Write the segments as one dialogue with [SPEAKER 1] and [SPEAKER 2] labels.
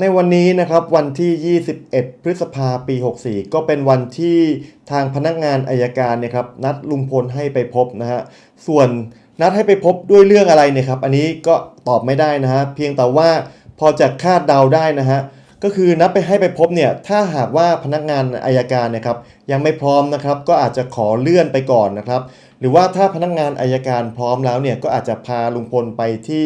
[SPEAKER 1] ในวันนี้นะครับวันที่ 21 พฤษภาปี 64 ก็เป็นวันที่ทางพนักงานอายการเนี่ยครับนัดลุงพลให้ไปพบนะฮะส่วนนัดให้ไปพบด้วยเรื่องอะไรเนี่ยครับอันนี้ก็ตอบไม่ได้นะฮะเพียงแต่ว่าพอจะคาดเดาได้นะฮะก็คือนัดไปให้ไปพบเนี่ยถ้าหากว่าพนักงานอายการเนี่ยครับยังไม่พร้อมนะครับก็อาจจะขอเลื่อนไปก่อนนะครับ หรือว่าถ้าพนักงานอายการพร้อมแล้วเนี่ยก็อาจจะพาลุงพลไปที่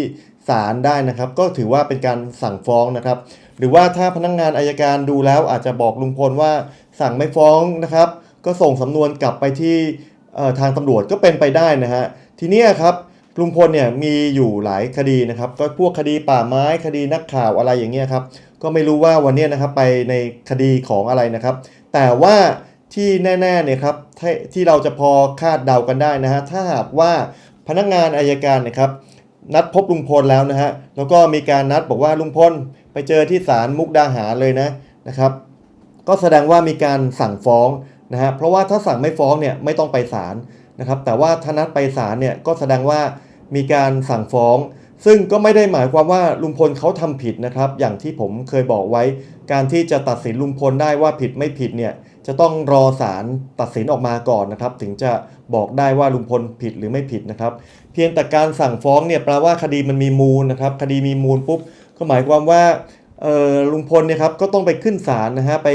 [SPEAKER 1] ศาลได้นะครับ ก็ถือว่าเป็นการสั่งฟ้องนะครับ หรือว่าถ้าพนักงานอายการดูแล้วอาจจะบอกลุงพลว่าสั่งไม่ฟ้องนะครับ ก็ส่งสำนวนกลับไปที่ทางตำรวจก็เป็นไปได้นะฮะทีนี้ครับลุงพลเนี่ยมีอยู่หลายคดีนะครับ ก็พวกคดีป่าไม้คดีนักข่าวอะไรอย่างเงี้ยครับก็ไม่รู้ว่าวันนี้นะครับไปในคดีของอะไรนะครับ แต่ว่าที่แน่ๆเนี่ยครับที่ที่เราจะพอคาดเดากันได้นะฮะถ้าหากว่าพนักงานอายการเนะครับ นัดพบลุงพลแล้วนะฮะแล้วก็มีการนัดบอกว่าลุงพลไปเจอที่ศาลมุกดาหารเลยนะนะครับ ก็แสดงว่ามีการสั่งฟ้องนะฮะเพราะว่าถ้าสั่งไม่ฟ้องเนี่ยไม่ต้องไปศาลนะครับ แต่ว่าถ้านัดไปศาลเนี่ยก็แสดงว่ามีการสั่งฟ้อง ซึ่งก็ไม่ได้หมายความว่าลุงพลเขาทำผิดนะครับ อย่างที่ผมเคยบอกไว้ การที่จะตัดสินลุงพลได้ว่าผิดไม่ผิดเนี่ย จะต้องรอศาลตัดสินออกมาก่อนนะครับ ถึงจะบอกได้ว่าลุงพลผิดหรือไม่ผิดนะครับ เพียงแต่การสั่งฟ้องเนี่ยแปลว่าคดีมันมีมูลนะครับ คดีมีมูลปุ๊บก็หมายความว่าเออลุงพลเนี่ยครับก็ต้องไปขึ้นศาลนะฮะไป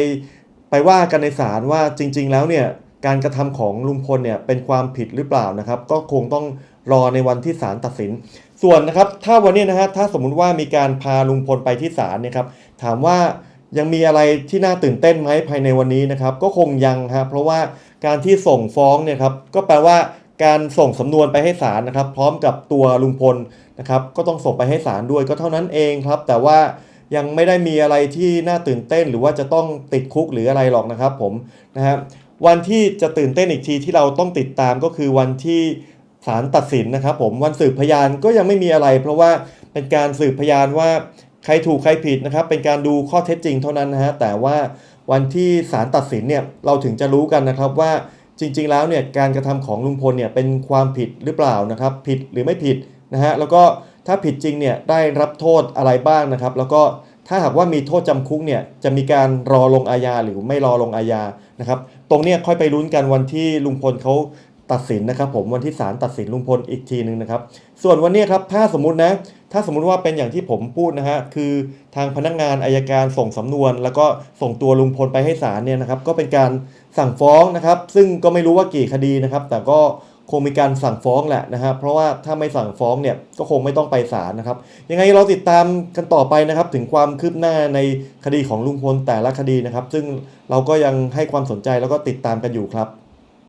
[SPEAKER 1] ไปว่ากันในศาลว่าจริง ๆ แล้วเนี่ยการกระทำของลุงพลเนี่ยเป็นความผิดหรือเปล่านะครับ ก็คงต้องรอในวันที่ศาลตัดสิน ส่วนนะครับถ้าวันนี้นะฮะถ้าสมมุติว่ามีการพาลุงพลไปที่ศาลเนี่ยครับถามว่า ยังมีอะไรที่น่าตื่นเต้นไหมภายในวันนี้นะครับ ก็คงยังฮะเพราะว่าการที่ส่งฟ้องเนี่ยครับก็แปลว่าการส่งสำนวนไปให้ศาลนะครับ พร้อมกับตัวลุงพลนะครับ ก็ต้องส่งไปให้ศาลด้วยก็เท่านั้นเองครับ แต่ว่ายังไม่ได้มีอะไรที่น่าตื่นเต้น หรือว่าจะต้องติดคุกหรืออะไรหรอกนะครับ ผมนะครับวันที่จะตื่นเต้นอีกทีที่เราต้องติดตามก็คือวันที่ศาลตัดสินนะครับ ผมวันสืบพยานก็ยังไม่มีอะไร เพราะว่าเป็นการสืบพยานว่า ใครถูกใครผิดนะครับ เป็นการดูข้อเท็จจริงเท่านั้นนะฮะแต่ว่าวันที่ศาลตัดสินเนี่ยเราถึงจะรู้กันนะครับว่าจริง ๆ แล้วเนี่ยการกระทำของลุงพลเนี่ยเป็นความผิดหรือเปล่านะครับ ผิดหรือไม่ผิดนะฮะแล้วก็ถ้าผิดจริงเนี่ยได้รับโทษอะไรบ้างนะครับ แล้วก็ถ้าหากว่ามีโทษจำคุกเนี่ยจะมีการรอลงอาญาหรือไม่รอลงอาญานะครับ ตรงเนี้ยค่อยไปลุ้นกันวันที่ลุงพลเขา ตัดสินนะครับผมวันที่ศาลตัดสินลุงพลอีกทีหนึ่งนะครับ ส่วนวันนี้ครับถ้าสมมตินะ ถ้าสมมุติว่าเป็นอย่างที่ผมพูดนะฮะคือทางพนักงานอายการส่งสำนวน แล้วก็ส่งตัวลุงพลไปให้ศาลเนี่ยนะครับ ก็เป็นการสั่งฟ้องนะครับ ซึ่งก็ไม่รู้ว่ากี่คดีนะครับ แต่ก็คงมีการสั่งฟ้องแหละนะฮะเพราะว่าถ้าไม่สั่งฟ้องเนี่ยก็คงไม่ต้องไปศาลนะครับ ยังไงเราติดตามกันต่อไปนะครับ ถึงความคืบหน้าในคดีของลุงพลแต่ละคดีนะครับ ซึ่งเราก็ยังให้ความสนใจแล้วก็ติดตามกันอยู่ครับ